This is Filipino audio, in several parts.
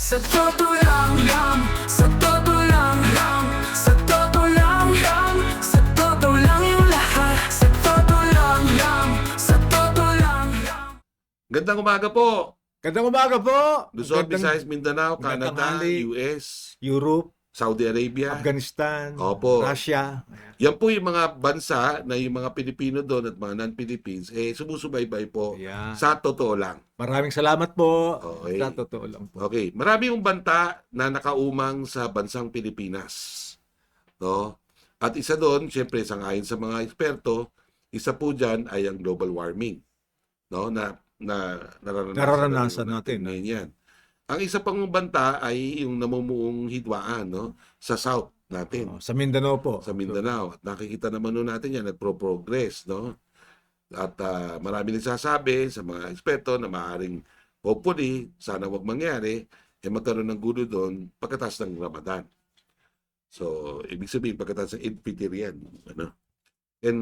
Sa totoo lang lang. Sa totoo lang lang. Sa totoo lang lang. Sa totoo lang yung lahat. Sa totoo lang lang. Sa totoo lang lang. Gandang umaga po. Gandang umaga po. Luzon, Gandang Visayas, Mindanao, magandang Canada. US, Europe, Saudi Arabia. Afghanistan, Opo. Russia. Yan po yung mga bansa na yung mga Pilipino doon at mga non-Philippines, eh, sumusubaybay po Ayan. sa totoo lang. Maraming salamat po. Okay. Sa totoo lang po. Okay, marami yung banta na nakaumang sa bansang Pilipinas. No? At isa doon, siyempre, sangayon sa mga eksperto, isa po dyan ay ang global warming. No? Na, na nararanasan, Nararanasan natin. Ngayon yan. Ang isa pang banta ay yung namumuong hidwaan no? sa south natin. Oh, sa Mindanao po. sa Mindanao. At nakikita naman nun natin yan, nagpro-progress, no? At ah, marami nagsasabi sa mga eksperto na maaaring hopefully, sana wag mangyari, eh magkaroon ng gulo doon pagkatas ng Ramadan. So, ibig sabihin, pagkatas ng Eid Fitr yan. Ano? And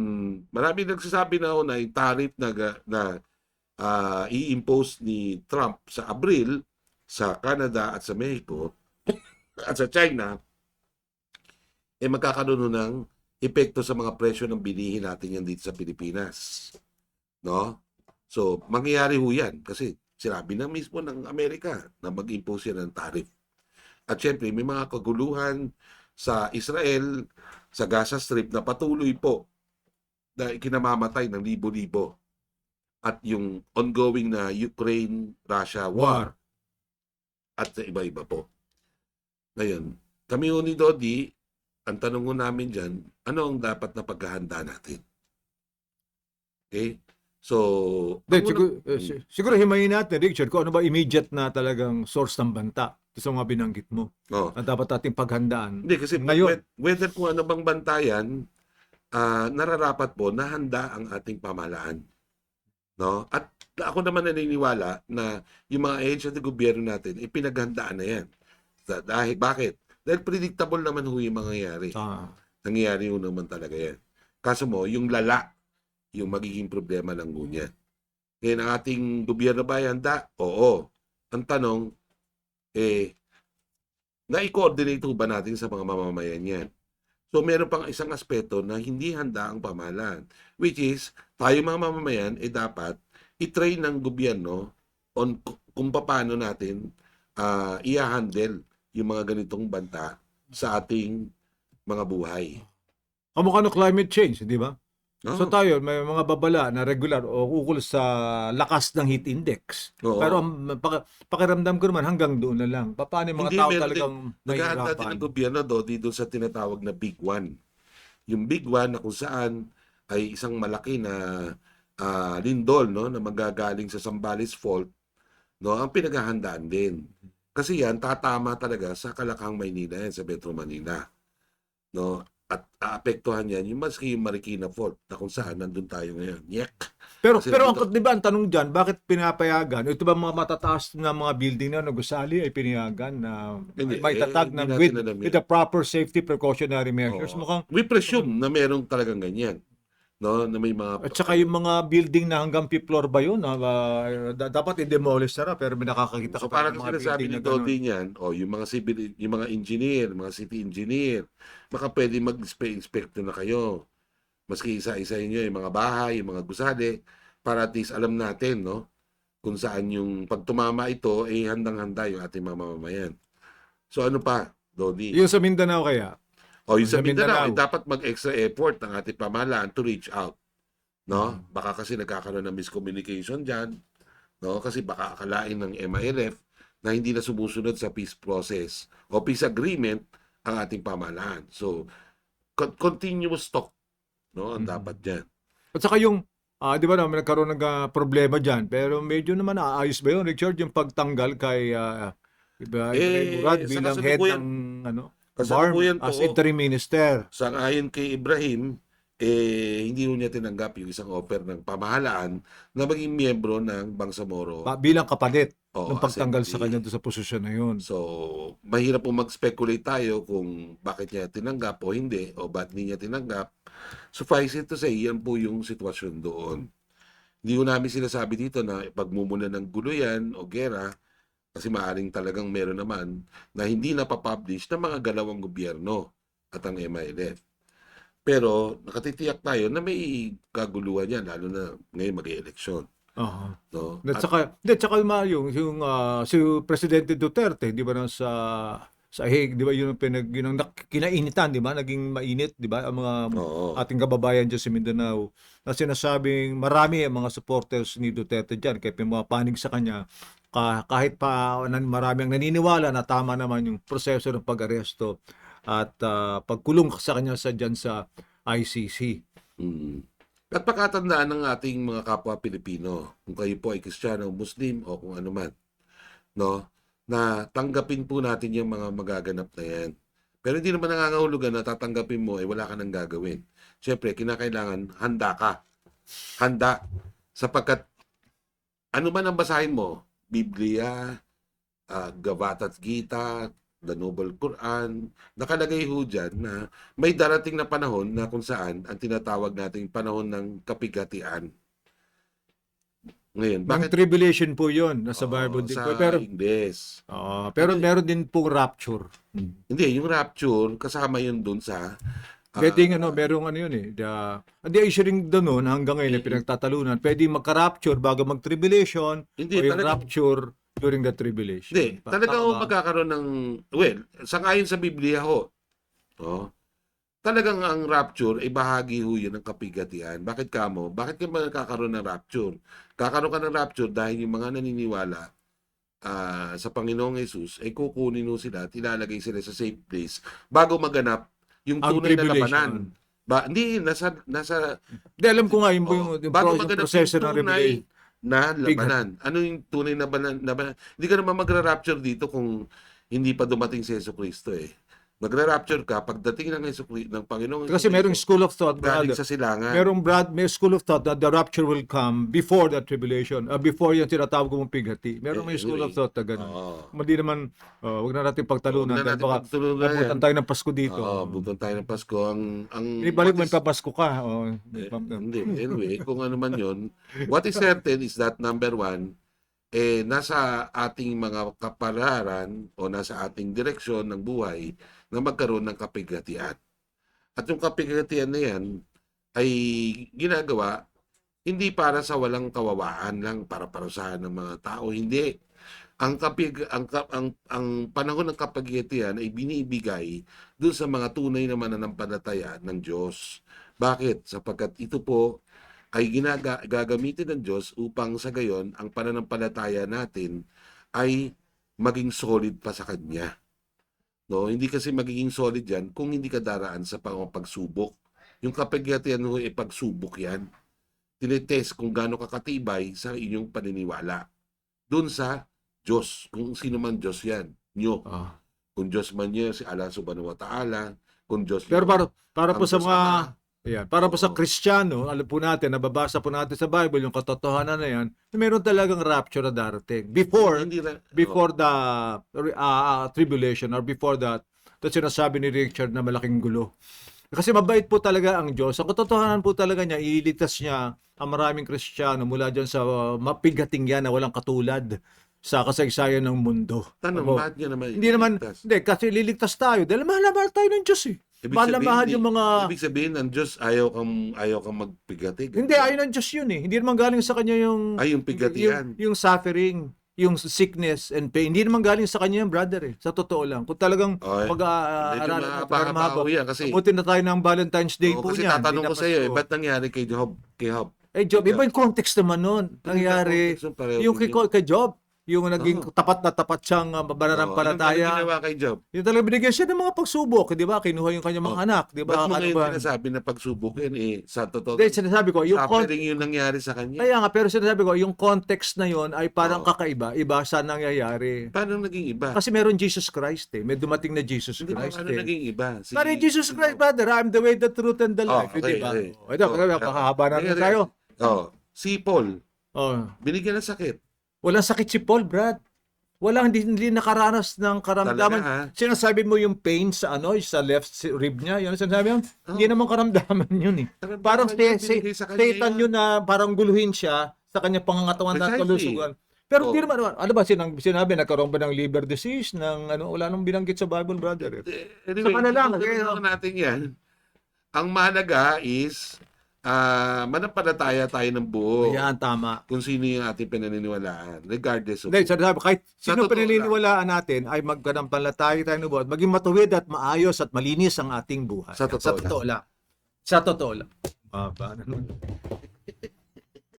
marami nagsasabi na na yung tariff na, na ah, i-impose ni Trump sa Abril sa Canada at sa Mexico at sa China eh magkakaroon ng epekto sa mga presyo ng bilihin natin yan dito sa Pilipinas. No? So, mangyayari ho yan kasi sinabi na mismo ng Amerika na mag-impose yan ng tariff. At syempre, may mga kaguluhan sa Israel, sa Gaza Strip na patuloy po na ikinamamatay ng libo-libo. At yung ongoing na Ukraine-Russia war. At sa iba-iba po. Ngayon, kami ho ni Dodi, ang tanong ko namin dyan, ano ang dapat na paghahanda natin? Okay? So, ang siguro, si- siguro himayin natin, Richard, kung ano ba immediate na talagang source ng banta. Sa mga binanggit mo. Oh. Na dapat ating paghandaan. Hindi, kasi Ngayon. whe- whether kung ano bang bantayan, ah, nararapat po na handa ang ating pamahalaan. No? At ako naman naniniwala na yung mga ahensya ng gobyerno natin, eh, pinaghandaan na yan. Da- Dahil, bakit? Dahil predictable naman ho yung mangyayari. Ah, Nangyayari ho naman talaga yan. Kaso mo, yung lala, yung magiging problema ng ngunya. Ngayon, ang ating gobyerno ba ay handa? Oo. Ang tanong, eh, na-coordinate ho ba natin sa mga mamamayan yan? So, meron pang isang aspeto na hindi handa ang pamahalaan. Which is, tayo mga mamamayan, eh dapat i-train ng gobyerno on kung paano natin ah i-handle yung mga ganitong banta sa ating mga buhay. kamukha ng climate change, di ba? No? So tayo, may mga babala na regular o ukol sa lakas ng heat index. Oo. Pero ang paki- pakiramdam ko naman hanggang doon na lang. Pa- Paano yung mga Hindi, tao meron talagang Naghahanda din nahihirapan? ng gobyerno do dito sa tinatawag na Big One. Yung Big One na kung saan ay isang malaki na ah, lindol no na magagaling sa Zambales Fault no ang pinaghahandaan din. Kasi yan tatama talaga sa Kalakang Maynila yan sa Metro Manila. No? At aapektuhan yan yung maski yung Marikina Fault na kung saan nandun tayo ngayon. Yek! Pero Kasi pero ang 'di ba ang tanong diyan, bakit pinapayagan? Ito ba mga matataas na mga building na nagusali ay pinayagan na Hindi, may eh, tatag hindi na with, with the proper safety precautionary measures? Oo. Mukhang We presume na merong talagang ganyan. No, na may mga at saka yung mga building na hanggang fifth floor ba yun? Ah, da- dapat i-demolish na pero may nakakakita So ka pa parang ng mga sinasabi ni. Dodi niyan, o yung mga civil, yung mga engineer, mga city engineer, baka pwede mag-inspect na kayo. Maski isa-isa niyo yung mga bahay, yung mga gusali, para at least alam natin, no? Kung saan yung pag tumama ito, eh handang-handa yung ating mga mamamayan. So ano pa, Dodi? Yung sa Mindanao kaya? O yung sa Mindanao, Mindanao. dapat mag-extra effort ng ating pamahalaan to reach out. No? Mm. Baka kasi nagkakaroon ng miscommunication dyan. No? Kasi baka akalain ng MILF na hindi na sumusunod sa peace process o peace agreement ang ating pamahalaan. So, con- continuous talk no ang Mhm. dapat dyan. At saka yung, ah, di ba na, may nagkaroon ng ah, problema dyan, pero medyo naman naayos ba yun, Richard, yung pagtanggal kay uh, iba, Eh, Murad bilang head ng ano, Kasalukuyan BARM as po, interim minister. Sang-ayon kay Ibrahim, eh, hindi ho niya tinanggap yung isang offer ng pamahalaan na maging miyembro ng Bangsamoro. Pa, bilang kapalit o ng pagtanggal sa kanya doon sa posisyon na yun. So, mahirap po mag-speculate tayo kung bakit niya tinanggap o hindi, o ba't hindi niya tinanggap. Suffice it to say, yan po yung sitwasyon doon. Hindi ko namin sinasabi dito na pagmumuna ng gulo yan o gera, Kasi maaring talagang meron naman na hindi napapublish ng mga galawang gobyerno at ang MILF. Pero nakatitiyak tayo na may kaguluhan yan, lalo na ngayon mag-eleksyon. Oo. No? At saka, hindi, tsaka yung, mga- yung, ah, si Presidente Duterte, di ba, na sa sa Hague, di ba, yun ang pinag, yun ang kinainitan, di ba, naging mainit, di ba, ang mga Oo. ating kababayan dyan sa Mindanao, na sinasabing marami ang mga supporters ni Duterte dyan, kaya pumapanig sa kanya, ka- kahit pa marami ang naniniwala na tama naman yung proseso ng pag-aresto at ah, pagkulong sa kanya sa dyan sa ICC. Mm. At pakatandaan ng ating mga kapwa Pilipino, kung kayo po ay Kristiyano, Muslim o kung ano man, no? na tanggapin po natin yung mga magaganap na yan. Pero hindi naman nangangahulugan na tatanggapin mo ay wala ka nang gagawin. Siyempre, kinakailangan handa ka. Handa. Sapagkat ano man ang basahin mo, Biblia, uh, Gavatat Gita, the Noble Quran, nakalagay ho dyan na may darating na panahon na kung saan ang tinatawag nating panahon ng kapigatian. Ngayon, Bakit bakit tribulation po yun, nasa Oo, Bible din sa po. Pero, Ingles. ah, pero Ano- meron din pong rapture. Hindi, yung rapture, kasama yun dun sa... ah, Pwedeng ano, merong ano yun eh. The, the issue rin doon noon, hanggang ngayon, mm pinagtatalunan. Pwedeng magka-rapture bago mag-tribulation Hindi, o yung talaga- rapture during the tribulation. Hindi, Pa- talaga tama ho ba? magkakaroon ng... Well, sangayon sa Biblia ho. Oh, talagang ang rapture ay bahagi ho yun ng kapigatian. Bakit ka mo? Bakit ka ba nagkakaroon ng rapture? Kakaroon ka ng rapture dahil yung mga naniniwala ah, sa Panginoong Jesus ay kukunin ho sila at ilalagay sila sa safe place bago maganap yung Ang tunay na tribulation. labanan. Ba, hindi, nasa, nasa Hindi, alam ko nga, yung, Oh, yung, yung, bago pro- yung maganap proseso ng tunay revelation. na labanan. Ano yung tunay na banan, labanan? Hindi ka naman magra-rapture dito kung hindi pa dumating si Yeso Cristo eh. Magra-rapture ka pagdating ng Cristo, ng Panginoong Kasi merong school of thought, galing brother. sa silangan. Merong brad, may school of thought that the rapture will come before the tribulation, uh, before yung tinatawag mong pighati. Merong may school of Anyway. thought na gano'n. Oo. Hindi naman, uh, wag na natin pagtalunan. Huwag na natin baka pagtulungan yan. abutan tayo ng Pasko dito. Oo, buton tayo ng Pasko. Ang, ang, Ibalik mo what yung papasko ka. Oh, Eh, hindi. Anyway, kung ano man yun, what is certain is that number one, eh, nasa ating mga kapalaran o nasa ating direksyon ng buhay na magkaroon ng kapigatian. At yung kapigatian na yan ay ginagawa hindi para sa walang kawawaan lang para parusahan ng mga tao. Hindi. Ang kapig ang ang ang panahon ng kapigatian ay binibigay doon sa mga tunay na mananampalataya ng Diyos. Bakit? Sapagkat ito po ay ginaga, gagamitin ng Diyos upang sa gayon ang pananampalataya natin ay maging solid pa sa Kanya. No, hindi kasi magiging solid yan kung hindi ka daraan sa pagsubok. Yung kapigatian ho ay pagsubok yan. Tinetest kung gaano kakatibay sa inyong paniniwala. Doon sa Diyos, kung sino man Diyos yan, nyo. Ah. Kung Diyos man niya, si Allah subhanahu wa ta'ala, kung Diyos Pero para, para po sa mga. Ayan, para po sa. Kristiyano, alam po natin, nababasa po natin sa Bible yung katotohanan na yan, na meron talagang rapture na darating. Before, hindi ra- before the uh, uh, tribulation or before that, ito sinasabi ni Richard na malaking gulo. Kasi mabait po talaga ang Diyos. Ang katotohanan po talaga niya, ililigtas niya ang maraming Kristiyano mula dyan sa uh, mapigating yan na walang katulad sa kasaysayan ng mundo. Tanong, Ako, bakit niya naman hindi naman, iligtas? hindi, kasi liligtas tayo dahil mahal na mahal tayo ng Diyos eh. Ibig di- yung mga... Ibig sabihin, ang Diyos ayaw kang, ayaw kang magpigati. Hindi, ayun ng Diyos yun eh. Hindi naman galing sa kanya yung... Ay, yung Yung, pigatian. yung suffering, yung sickness and pain. Hindi naman galing sa kanya yung brother eh. Sa totoo lang. Kung talagang Okay. pag uh, Medyo mahaba yan kasi, Abutin na tayo ng Valentine's Day Oo, po kasi niyan. tatanong Hindi ko sa iyo, eh, Pasko. ba't nangyari kay Job? Kay Job? Eh, Job, iba yung context naman nun. Nangyari. Yung kay, kay Job, yung naging Oo. tapat na tapat siyang uh, Ano pananampalataya. ginawa kay Job? Yung talaga binigyan siya ng mga pagsubok, di ba? Kinuha yung kanyang mga Oh. anak, di ba? Ba't mo Ano ngayon ba? sinasabi na pagsubok yan eh, sa totoo? Hindi, sinasabi ko, yung Suffering yung nangyari sa kanya. Kaya nga, pero sinasabi ko, yung context na yon ay parang Oo. kakaiba, iba sa nangyayari. Paano naging iba? Kasi meron Jesus Christ eh. May dumating na Jesus Hindi ba, Christ paano eh. naging iba? Si- Pare Jesus Christ, brother, I'm the way, the truth, and the Oh, life. Okay, ba? okay. Oh, ito, uh, pakahaba na teka. tayo. Oh, si Paul, Oh, binigyan ng sakit. Walang sakit si Paul, Brad. Walang hindi, hindi nakaranas ng karamdaman. Talaga, ha? Sinasabi mo yung pain sa ano, sa left rib niya. Yun ang sinasabi mo. Oh. Hindi naman karamdaman yun eh. Parang Karamdaman si, niya, si, kanya Satan yun na parang guluhin siya sa kanyang pangangatawan at Precisely. kalusugan. Pero di Oo. naman, ano ba, sinang, sinabi, nagkaroon ba ng liver disease, ng, ano, wala nang binanggit sa Bible, brother. Eh, Anyway, Sa kanila, tutukan kaya- lang natin yan. Ang mahalaga is, ah manampalataya tayo ng buo Yan, tama. kung sino yung ating pinaniniwalaan, regardless of... Hindi, sabi, kahit Sa sino totoo pinaniniwalaan natin ay magkanampalataya tayo ng buhat, maging matuwid at maayos at malinis ang ating buhay. Sa totoo lang. Sa totoo lang. Ah, paano nun?